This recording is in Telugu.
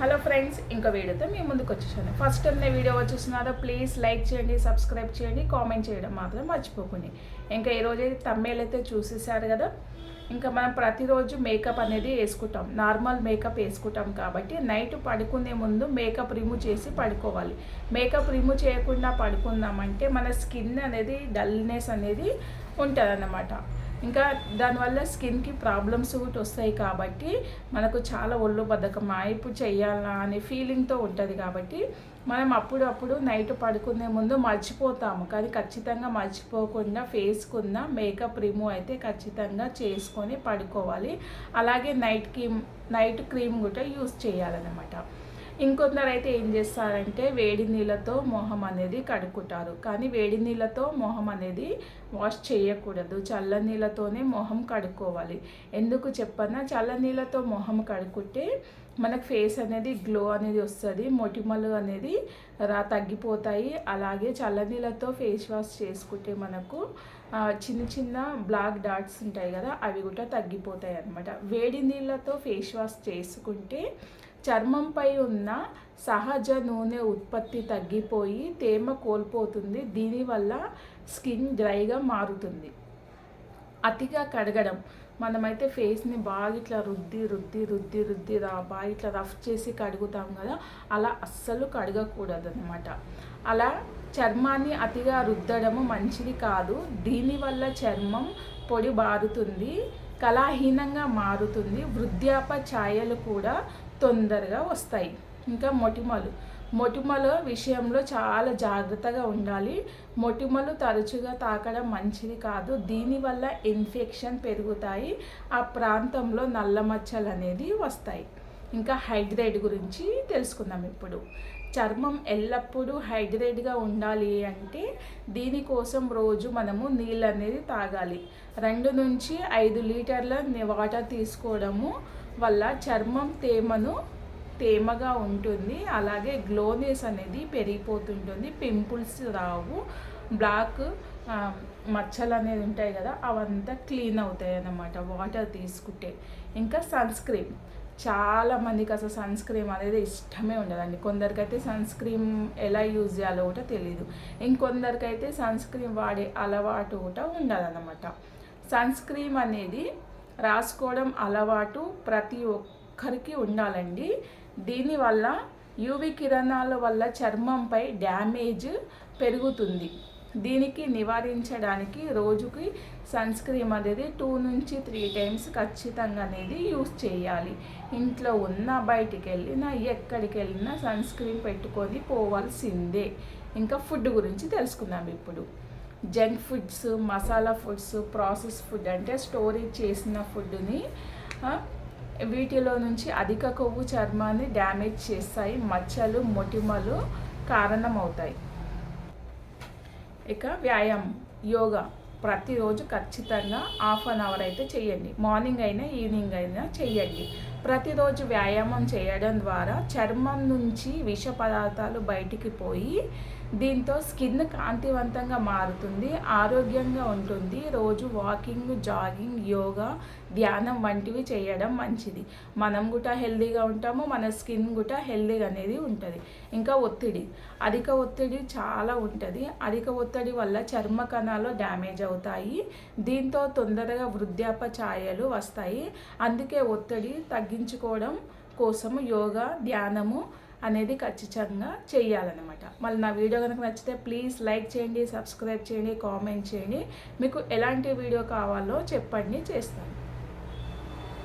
హలో ఫ్రెండ్స్ ఇంకో వీడియోతో మీ ముందుకు వచ్చేసాను. ఫస్ట్ టైం నేను వీడియో వచ్చేస్తున్నారో ప్లీజ్ లైక్ చేయండి సబ్స్క్రైబ్ చేయండి కామెంట్ చేయడం మాత్రం మర్చిపోకండి. ఇంకా ఈరోజు అయితే తమ్మేలు అయితే చూసేసారు కదా? ఇంకా మనం ప్రతిరోజు మేకప్ అనేది వేసుకుంటాం. నార్మల్ మేకప్ వేసుకుంటాం కాబట్టి నైట్ పడుకునే ముందు మేకప్ రిమూవ్ చేసి పడుకోవాలి. మేకప్ రిమూవ్ చేయకుండా పడుకుందామంటే మన స్కిన్ అనేది డల్నెస్ అనేది ఉంటుంది అన్నమాట ఇంకా దానివల్ల స్కిన్కి ప్రాబ్లమ్స్ కూడా వస్తాయి కాబట్టి మనకు చాలా ఒళ్ళు బద్ధకం ఇప్పుడు చేయాలా అనే ఫీలింగ్తో ఉంటుంది కాబట్టి మనం అప్పుడప్పుడు నైట్ పడుకునే ముందు మర్చిపోతాము. కానీ ఖచ్చితంగా మర్చిపోకుండా ఫేస్కున్న మేకప్ రిమూవ్ అయితే ఖచ్చితంగా చేసుకొని పడుకోవాలి. అలాగే నైట్ క్రీమ్ నైట్ క్రీమ్ కూడా యూస్ చేయాలన్నమాట. ఇంకొందరు అయితే ఏం చేస్తారంటే వేడి నీళ్ళతో మొహం అనేది కడుక్కుంటారు. కానీ వేడి నీళ్ళతో మొహం అనేది వాష్ చేయకూడదు. చల్ల నీళ్ళతోనే మొహం కడుక్కోవాలి. ఎందుకు చెప్పన్నా చల్ల నీళ్ళతో మొహం కడుక్కుంటే మనకు ఫేస్ అనేది గ్లో అనేది వస్తుంది మొటిమలు అనేది రా తగ్గిపోతాయి. అలాగే చల్లనీళ్ళతో ఫేస్ వాష్ చేసుకుంటే మనకు చిన్న చిన్న బ్లాక్ డాట్స్ ఉంటాయి కదా అవి కూడా తగ్గిపోతాయి అన్నమాట. వేడి నీళ్ళతో ఫేస్ వాష్ చేసుకుంటే చర్మంపై ఉన్న సహజ నూనె ఉత్పత్తి తగ్గిపోయి తేమ కోల్పోతుంది. దీనివల్ల స్కిన్ డ్రైగా మారుతుంది. అతిగా కడగడం. మనమైతే ఫేస్ని బాగా ఇట్లా రుద్ది రుద్ది రుద్ది రుద్ది రా బాగా ఇట్లా రఫ్ చేసి కడుగుతాం కదా అలా అస్సలు కడగకూడదు అనమాట అలా చర్మాన్ని అతిగా రుద్దడము మంచిది కాదు. దీనివల్ల చర్మం పొడి బారుతుంది కళాహీనంగా మారుతుంది. వృద్ధాప ఛాయలు కూడా తొందరగా వస్తాయి. ఇంకా మొటిమలు. మొటిమల విషయంలో చాలా జాగ్రత్తగా ఉండాలి. మొటిమలు తరచుగా తాకడం మంచిది కాదు. దీనివల్ల ఇన్ఫెక్షన్ పెరుగుతాయి. ఆ ప్రాంతంలో నల్ల మచ్చలు అనేది వస్తాయి. ఇంకా హైడ్రేట్ గురించి తెలుసుకుందాం ఇప్పుడు. చర్మం ఎల్లప్పుడూ హైడ్రేట్గా ఉండాలి అంటే దీనికోసం రోజు మనము నీళ్ళు అనేది తాగాలి. రెండు నుంచి ఐదు లీటర్ల వాటర్ తీసుకోవడము వల్ల చర్మం తేమను తేమగా ఉంటుంది. అలాగే గ్లోనెస్ అనేది పెరిగిపోతుంటుంది. పింపుల్స్ రావు. బ్లాక్ మచ్చలు అనేది ఉంటాయి కదా అవంతా క్లీన్ అవుతాయి అన్నమాట. వాటర్ తీసుకుంటే. ఇంకా సన్ స్క్రీన్. చాలా మందికి అసలు సన్ స్క్రీమ్ అనేది ఇష్టమే ఉండదండి. కొందరికైతే సన్ స్క్రీమ్ ఎలా యూజ్ చేయాలో కూడా తెలియదు ఇంకొందరికైతే సన్ స్క్రీమ్ వాడే అలవాటు కూడా ఉండదన్నమాట. సన్ స్క్రీమ్ అనేది రాసుకోవడం అలవాటు ప్రతి ఒక్కరికి ఉండాలండి. దీనివల్ల యూవి కిరణాల వల్ల చర్మంపై డ్యామేజ్ పెరుగుతుంది. దీనికి నివారించడానికి రోజుకి సన్ స్క్రీమ్ అనేది టూ నుంచి త్రీ టైమ్స్ ఖచ్చితంగా అనేది యూస్ చేయాలి. ఇంట్లో ఉన్న బయటికి వెళ్ళినా ఎక్కడికి వెళ్ళినా సన్ స్క్రీన్ పెట్టుకొని పోవాల్సిందే. ఇంకా ఫుడ్ గురించి తెలుసుకుందాం ఇప్పుడు. Junk foods masala foods process food అంటే స్టోరేజ్ చేసిన ఫుడ్ని వీటిలో నుంచి అధిక కొవ్వు చర్మాన్ని డ్యామేజ్ చేస్తాయి మచ్చలు మొటిమలు కారణమవుతాయి. ఇక వ్యాయామం యోగా ప్రతిరోజు ఖచ్చితంగా హాఫ్ అన్ అవర్ అయితే చేయండి. మార్నింగ్ అయినా ఈవినింగ్ అయినా చేయండి. ప్రతిరోజు వ్యాయామం చేయడం ద్వారా చర్మం నుంచి విష పదార్థాలు బయటికి పోయి దీంతో స్కిన్ కాంతివంతంగా మారుతుంది ఆరోగ్యంగా ఉంటుంది. రోజు వాకింగ్ జాగింగ్ యోగా ధ్యానం వంటివి చేయడం మంచిది. మనం కూడా హెల్దీగా ఉంటాము మన స్కిన్ కూడా హెల్దీగా అనేది ఉంటుంది. ఇంకా ఒత్తిడి. అధిక ఒత్తిడి చాలా ఉంటుంది. అధిక ఒత్తిడి వల్ల చర్మ కణాలు డ్యామేజ్ అవుతాయి. దీంతో తొందరగా వృద్ధాప ఛాయలు వస్తాయి. అందుకే ఒత్తిడి తగ్గించుకోవడం కోసము యోగా ధ్యానము అనేది ఖచ్చితంగా చేయాలన్నమాట. మళ్ళీ నా వీడియో కనుక నచ్చితే ప్లీజ్ లైక్ చేయండి సబ్స్క్రైబ్ చేయండి కామెంట్ చేయండి. మీకు ఎలాంటి వీడియో కావాలో చెప్పండి చేస్తాను.